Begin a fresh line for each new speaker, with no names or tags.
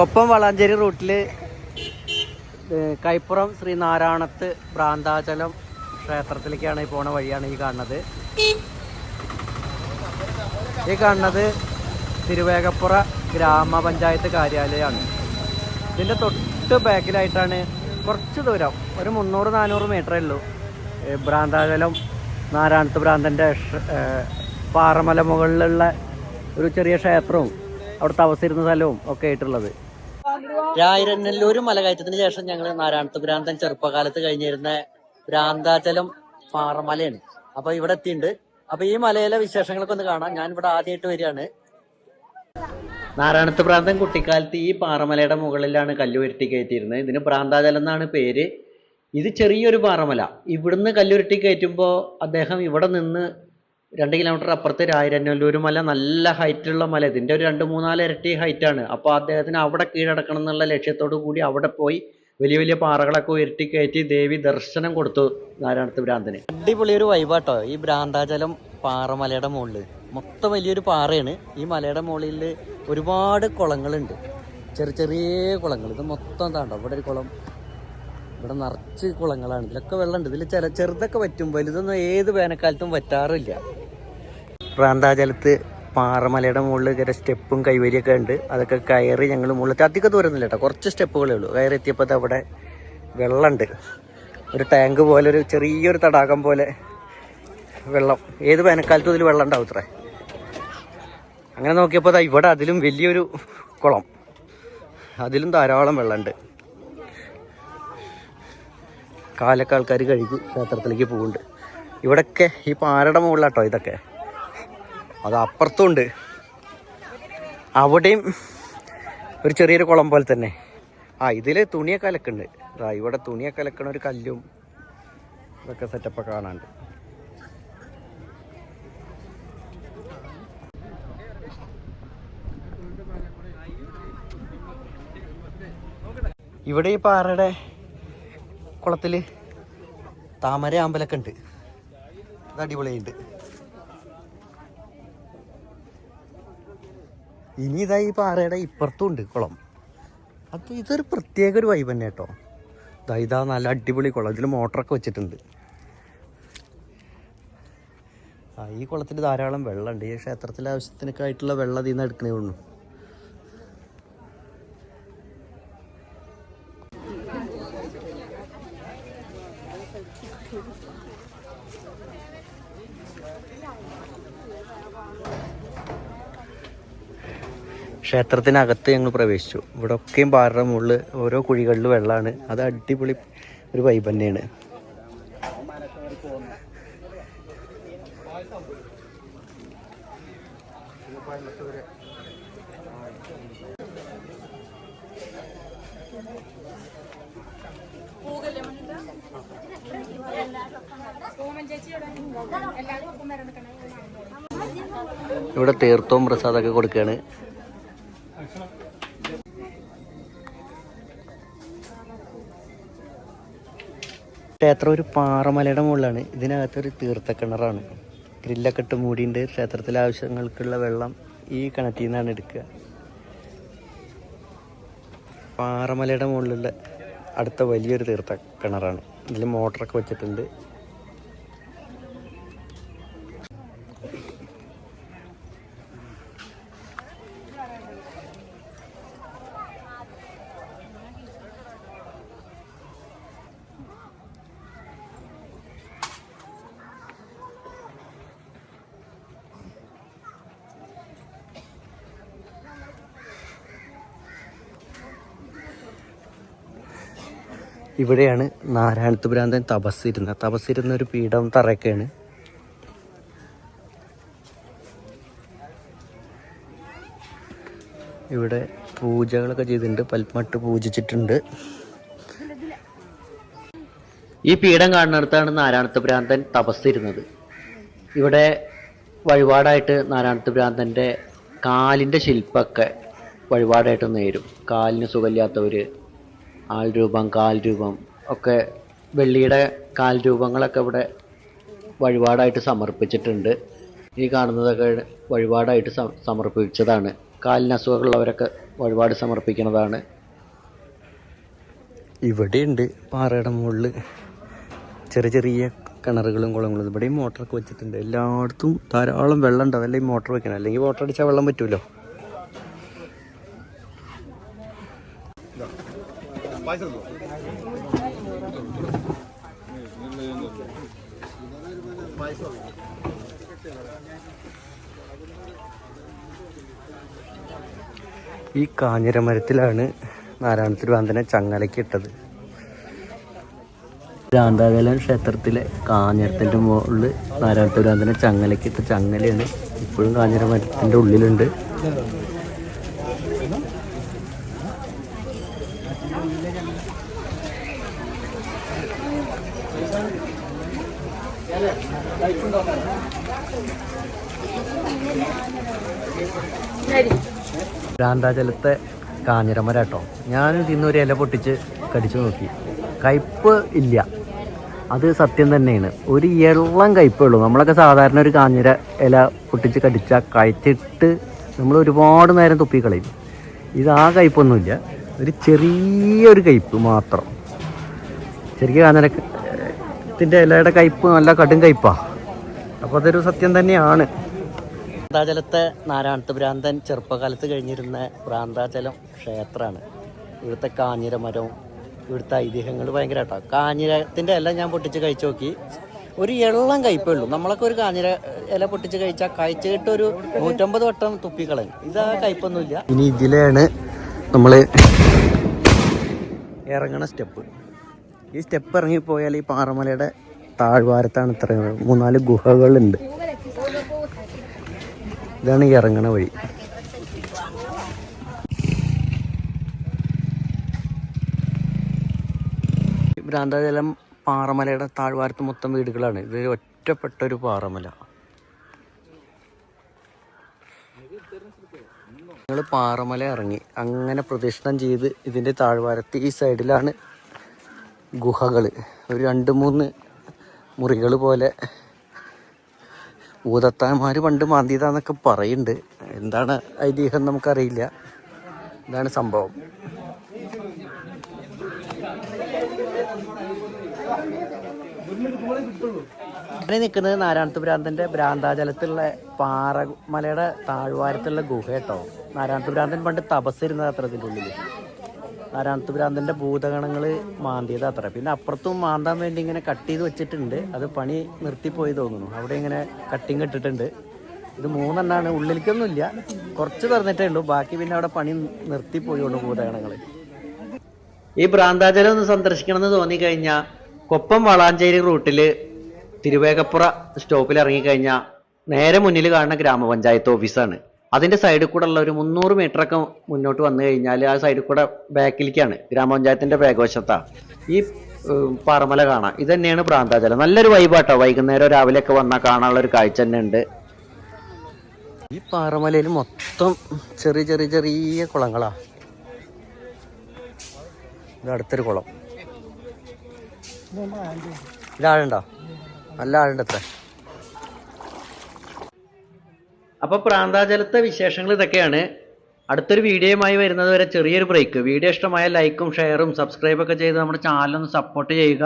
കൊപ്പം വളാഞ്ചേരി റൂട്ടിൽ കൈപ്പുറം ശ്രീനാരായണത്ത് ഭ്രാന്താചലം ക്ഷേത്രത്തിലേക്കാണ് പോണ വഴിയാണ് ഈ കാണുന്നത്. ഈ കാണുന്നത് തിരുവേഗപ്പുറ ഗ്രാമപഞ്ചായത്ത് കാര്യാലയമാണ്. ഇതിന്റെ തൊട്ട് ബാക്കിലായിട്ടാണ് കുറച്ച് ദൂരം ഒരു മുന്നൂറ് നാനൂറ് മീറ്ററേ ഉള്ളൂ. ഭ്രാന്താചലം നാരായണത്ത് ഭ്രാന്തന്റെ പാറമല മുകളിലുള്ള ഒരു ചെറിയ ക്ഷേത്രവും അവിടുത്തെ അവസ്ഥയിരുന്ന സ്ഥലവും ഒക്കെ ആയിട്ടുള്ളത്. രായിരന്നല്ലൂർ മലകയറ്റത്തിന് ശേഷം ഞങ്ങൾ നാരായണത്ത് ഭ്രാന്തൻ ചെറുപ്പകാലത്ത് കഴിഞ്ഞിരുന്ന ഭ്രാന്താചലം പാറമലയാണ്. അപ്പൊ ഇവിടെ എത്തിയിട്ടുണ്ട്. അപ്പൊ ഈ മലയിലെ വിശേഷങ്ങളൊക്കെ ഒന്ന് കാണാം. ഞാൻ ഇവിടെ ആദ്യമായിട്ട് വരികയാണ്. നാരായണത്ത് ഭ്രാന്തൻ കുട്ടിക്കാലത്ത് ഈ പാറമലയുടെ മുകളിലാണ് കല്ലുരുട്ടി കയറ്റിയിരുന്നത്. ഇതിന് ഭ്രാന്താചലം എന്നാണ് പേര്. ഇത് ചെറിയൊരു പാറമല. ഇവിടുന്ന് കല്ലുരുട്ടി കയറ്റുമ്പോൾ അദ്ദേഹം ഇവിടെ നിന്ന് രണ്ട് കിലോമീറ്റർ അപ്പുറത്ത് രായിരന്നല്ലൂർ മല നല്ല ഹൈറ്റുള്ള മല. ഇതിന്റെ ഒരു രണ്ട് മൂന്നാൽ ഇരട്ടി ഹൈറ്റാണ് അപ്പോൾ അദ്ദേഹത്തിന് അവിടെ കീഴടക്കണം എന്നുള്ള ലക്ഷ്യത്തോടു കൂടി അവിടെ പോയി വലിയ വലിയ പാറകളൊക്കെ ഉയർത്തി കയറ്റി ദേവി ദർശനം കൊടുത്തു നാരായണത്ത് ഭ്രാന്തന്. അടിപൊളി ഒരു വൈബാട്ടോ ഈ ഭ്രാന്താചലം പാറമലയുടെ മുകളിൽ മൊത്തം വലിയൊരു പാറയാണ്. ഈ മലയുടെ മുകളിൽ ഒരുപാട് കുളങ്ങളുണ്ട്. ചെറിയ ചെറിയ കുളങ്ങൾ. ഇത് മൊത്തം താണ്ടോ ഇവിടെ ഒരു കുളം ഇവിടെ നിറച്ച് കുളങ്ങളാണ്. ഇതിലൊക്കെ വെള്ളമുണ്ട്. ഇതിൽ ചില ചെറുതൊക്കെ പറ്റും വലുതൊന്നും ഏത് വേനൽക്കാലത്തും പറ്റാറില്ല പ്രാന്താചലത്ത് പാറമലയുടെ മുകളിൽ ഇങ്ങനെ സ്റ്റെപ്പും കൈവരിയൊക്കെ ഉണ്ട്. അതൊക്കെ കയറി ഞങ്ങൾ മുകളിൽ അധികം ദൂരമൊന്നുമില്ല കേട്ടോ. കുറച്ച് സ്റ്റെപ്പുകളേ ഉള്ളൂ. കയറി എത്തിയപ്പോൾ അവിടെ വെള്ളമുണ്ട്. ഒരു ടാങ്ക് പോലെ ഒരു ചെറിയൊരു തടാകം പോലെ വെള്ളം. ഏത് വേനൽക്കാലത്തും ഇതിൽ വെള്ളം ഉണ്ടാവും ഇത്ര. അങ്ങനെ നോക്കിയപ്പോൾ ഇവിടെ അതിലും വലിയൊരു കുളം. അതിലും ധാരാളം വെള്ളമുണ്ട്. കാലൊക്കെ ആൾക്കാർ കഴുകി ക്ഷേത്രത്തിലേക്ക് പോകുന്നുണ്ട് ഇവിടൊക്കെ ഈ പാറയുടെ മുകളിലാട്ടോ ഇതൊക്കെ. അത് അപ്പുറത്തുണ്ട്. അവിടെയും ഒരു ചെറിയൊരു കുളം പോലെ തന്നെ. ആ ഇതിൽ തുണിയൊക്കെ അലക്കുന്നുണ്ട്. ആ ഇവിടെ തുണിയൊക്കെ അലക്കണ ഒരു കല്ലും ഇതൊക്കെ സെറ്റപ്പൊക്കെ കാണാണ്ട് ഇവിടെ ഈ പാറയുടെ കുളത്തിൽ താമര അമ്പലൊക്കെ ഉണ്ട്. അത് അടിപൊളിയുണ്ട് ഇനി ഇതാ ഈ പാറയുടെ ഇപ്പുറത്തും ഉണ്ട് കുളം. അത് ഇതൊരു പ്രത്യേക ഒരു വൈബ് തന്നെ കേട്ടോ. ഇതാ ഇതാ നല്ല അടിപൊളി കുളം. ഇതിൽ മോട്ടറൊക്കെ വെച്ചിട്ടുണ്ട്. ഈ കുളത്തിൽ ധാരാളം വെള്ളമുണ്ട്. ഈ ക്ഷേത്രത്തിലെ ആവശ്യത്തിനൊക്കെ ആയിട്ടുള്ള വെള്ളം ഇതിൽ നിന്ന് എടുക്കണേ ഉള്ളൂ. ക്ഷേത്രത്തിനകത്ത് ഞങ്ങൾ പ്രവേശിച്ചു. ഇവിടെ ഒക്കെയും പാറയുടെ മുകളിൽ ഓരോ കുഴികളിൽ വെള്ളമാണ്. അത് അടിപൊളി ഒരു വൈബ് തന്നെയാണ്. ഇവിടെ തീർത്ഥവും പ്രസാദമൊക്കെ കൊടുക്കുകയാണ്. ക്ഷേത്രം ഒരു പാറമലയുടെ മുകളിലാണ്. ഇതിനകത്തൊരു തീർത്ഥക്കിണറാണ്. ഗ്രില്ലൊക്കെ ഇട്ട് മൂടിയുണ്ട്. ക്ഷേത്രത്തിലെ ആവശ്യങ്ങൾക്കുള്ള വെള്ളം ഈ കിണറ്റിൽ നിന്നാണ് എടുക്കുക. പാറമലയുടെ മുകളിലുള്ള അടുത്ത വലിയൊരു തീർത്ഥ കിണറാണ് ഇതിൽ മോട്ടറൊക്കെ വെച്ചിട്ടുണ്ട്. ഇവിടെയാണ് നാരായണത്ത് ഭ്രാന്തൻ തപസ്സിരുന്നത്. തപസ്സിരുന്ന ഒരു പീഠം തറയൊക്കെയാണ് ഇവിടെ പൂജകളൊക്കെ ചെയ്തിട്ടുണ്ട്. പൽമട്ട് പൂജിച്ചിട്ടുണ്ട്. ഈ പീഠം കാണുന്നിടത്താണ് നാരായണത്ത് ഭ്രാന്തൻ തപസ്സിരുന്നത്. ഇവിടെ വഴിപാടായിട്ട് നാരായണത്ത് ഭ്രാന്തന്റെ കാലിന്റെ ശില്പമൊക്കെ വഴിപാടായിട്ട് നേരും. കാലിന് സുഖമില്ലാത്തവർ ആൾ രൂപം കാൽ രൂപം ഒക്കെ വെള്ളിയുടെ കാൽ രൂപങ്ങളൊക്കെ ഇവിടെ വഴിപാടായിട്ട് സമർപ്പിച്ചിട്ടുണ്ട്. ഈ കാണുന്നതൊക്കെ വഴിപാടായിട്ട് സമർപ്പിച്ചതാണ്. കാലിന് അസുഖമുള്ളവരൊക്കെ വഴിപാട് സമർപ്പിക്കുന്നതാണ്. ഇവിടെയുണ്ട് പാറയുടെ മുകളിൽ ചെറിയ ചെറിയ കിണറുകളും കുളങ്ങളും. ഇവിടെയും മോട്ടറൊക്കെ വെച്ചിട്ടുണ്ട്. എല്ലായിടത്തും ധാരാളം വെള്ളം ഉണ്ടാവും അല്ലെങ്കിൽ മോട്ടർ വെക്കണം? അല്ലെങ്കിൽ മോട്ടർ അടിച്ചാൽ വെള്ളം പറ്റുമല്ലോ ഈ കാഞ്ഞിരമരത്തിലാണ് നാരായണ തിരുവാന്തനെ ചങ്ങലയ്ക്ക് ഇട്ടത് ശാന്താകലൻ ക്ഷേത്രത്തിലെ കാഞ്ഞിരത്തിന്റെ മുകളിൽ നാരായണ തിരുവാന്തനെ ചങ്ങലയ്ക്ക് ഇട്ട ചങ്ങലയാണ് ഇപ്പോഴും കാഞ്ഞിരമരത്തിന്റെ ഉള്ളിലുണ്ട്. ഭ്രാന്താചലത്തെ കാഞ്ഞിരമര കേട്ടോ ഞാൻ ഇന്നൊരു ഇല പൊട്ടിച്ച് കടിച്ചു നോക്കി. കയ്പ്പ് ഇല്ല. അത് സത്യം തന്നെയാണ്. ഒരു ഇളം കയ്പേ ഉള്ളൂ. നമ്മളൊക്കെ സാധാരണ ഒരു കാഞ്ഞിര ഇല പൊട്ടിച്ച് കടിച്ചാൽ കഴിച്ചിട്ട് നമ്മൾ ഒരുപാട് നേരം തുപ്പി കളയും. ഇത് ആ കയ്പൊന്നുമില്ല ഒരു ചെറിയൊരു കയ്പ് മാത്രം. ശരിക്കും കാഞ്ഞിരത്തിന്റെ ഇലയുടെ കയ്പ് നല്ല കടും കയ്പാ. അപ്പോൾ അതൊരു സത്യം തന്നെയാണ്. ഭ്രാന്താചലത്തെ നാരായണത്ത് ഭ്രാന്തൻ ചെറുപ്പകാലത്ത് കഴിഞ്ഞിരുന്ന പ്രാന്താചലം ക്ഷേത്രമാണ്. ഇവിടുത്തെ കാഞ്ഞിരമരവും ഇവിടുത്തെ ഐതിഹ്യങ്ങൾ ഭയങ്കര കേട്ടോ കാഞ്ഞിരത്തിന്റെ ഇല ഞാൻ പൊട്ടിച്ച് കഴിച്ചു നോക്കി. ഒരു എള്ളം കയ്പേ ഉള്ളൂ. നമ്മളൊക്കെ ഒരു കാഞ്ഞിര ഇല പൊട്ടിച്ച് കഴിച്ചാൽ കഴിച്ചിട്ട് ഒരു നൂറ്റമ്പത് വട്ടം തുപ്പിക്കളയും ഇത് കയ്പൊന്നുമില്ല. ഇനി ഇതിലാണ് നമ്മൾ ഇറങ്ങണ സ്റ്റെപ്പ്. ഈ സ്റ്റെപ്പ് ഇറങ്ങിപ്പോയാൽ ഈ പാറമലയുടെ താഴ്വാരത്താണ് ഇത്ര മൂന്നാൽ ഗുഹകളുണ്ട്. ഇതാണ് ഈ ഇറങ്ങണ വഴി. ഭ്രാന്താജലം പാറമലയുടെ താഴ്വാരത്ത് മൊത്തം വീടുകളാണ്. ഇത് ഒറ്റപ്പെട്ട ഒരു പാറമല. ഞങ്ങൾ പാറമല ഇറങ്ങി. അങ്ങനെ പ്രദക്ഷിണം ചെയ്ത് ഇതിന്റെ താഴ്വാരത്ത് ഈ സൈഡിലാണ് ഗുഹകൾ ഒരു രണ്ട് മൂന്ന് മുറികൾ പോലെ ഭൂതത്താന്മാർ പണ്ട് മാന്തിയതാന്നൊക്കെ പറയുന്നുണ്ട് എന്താണ് ഐതിഹ്യം നമുക്കറിയില്ല. ഇതാണ് സംഭവം. ഞാൻ നിൽക്കുന്നത് നാരായണത്ത് ഭ്രാന്തന്റെ ഭ്രാന്താചലത്തിലുള്ള പാറമലയുടെ താഴ്വാരത്തുള്ള ഗുഹ കേട്ടോ. നാരായണത്ത് ഭ്രാന്തൻ പണ്ട് തപസ്സിരുന്നത് അത്ര ഇതിന്റെ ഉള്ളിൽ നാരായണത്ത് ഭ്രാന്തന്റെ ഭൂതഗണങ്ങൾ മാന്തിയത് അത്ര. പിന്നെ അപ്പുറത്തും മാന്താൻ വേണ്ടി ഇങ്ങനെ കട്ട് ചെയ്ത് വെച്ചിട്ടുണ്ട്. അത് പണി നിർത്തിപ്പോയി തോന്നുന്നു. അവിടെ ഇങ്ങനെ കട്ടിങ് ഇട്ടിട്ടുണ്ട്. ഇത് മൂന്നെണ്ണാണ്. ഉള്ളിലേക്കൊന്നുമില്ല. കുറച്ച് തുറന്നിട്ടേ ഉള്ളൂ. ബാക്കി പിന്നെ അവിടെ പണി നിർത്തിപ്പോയുള്ളൂ ഭൂതഗണങ്ങൾ ഈ ഭ്രാന്താചലം ഒന്ന് സന്ദർശിക്കണമെന്ന് തോന്നിക്കഴിഞ്ഞാൽ കൊപ്പം വളാഞ്ചേരി റൂട്ടിൽ തിരുവേഗപ്പുറ സ്റ്റോപ്പിൽ ഇറങ്ങിക്കഴിഞ്ഞാൽ നേരെ മുന്നിൽ കാണുന്ന ഗ്രാമപഞ്ചായത്ത് ഓഫീസാണ്. അതിന്റെ സൈഡിൽ കൂടെ ഉള്ള ഒരു മുന്നൂറ് മീറ്റർ ഒക്കെ മുന്നോട്ട് വന്നു കഴിഞ്ഞാൽ ആ സൈഡിൽ കൂടെ ബാക്കിലേക്കാണ് ഗ്രാമപഞ്ചായത്തിന്റെ ബാഗവശത്താ ഈ പാറമല കാണാം. ഇത് തന്നെയാണ് പ്രാന്താചലം നല്ലൊരു വൈബാട്ടോ വൈകുന്നേരം രാവിലെ ഒക്കെ വന്നാൽ കാണാനുള്ള ഒരു കാഴ്ച തന്നെ ഉണ്ട്. ഈ പാറമലയിൽ മൊത്തം ചെറിയ ചെറിയ ചെറിയ കുളങ്ങളാ. ഇത് അടുത്തൊരു കുളം. ഇതാളുണ്ടോ നല്ല ആളുണ്ട് അത്ര അപ്പൊ പ്രാന്താചലത്തെ വിശേഷങ്ങൾ ഇതൊക്കെയാണ്. അടുത്തൊരു വീഡിയോയുമായി വരുന്നത് വരെ ചെറിയൊരു ബ്രേക്ക് വീഡിയോ ഇഷ്ടമായ ലൈക്കും ഷെയറും സബ്സ്ക്രൈബൊക്കെ ചെയ്ത് നമ്മുടെ ചാനലൊന്ന് സപ്പോർട്ട് ചെയ്യുക.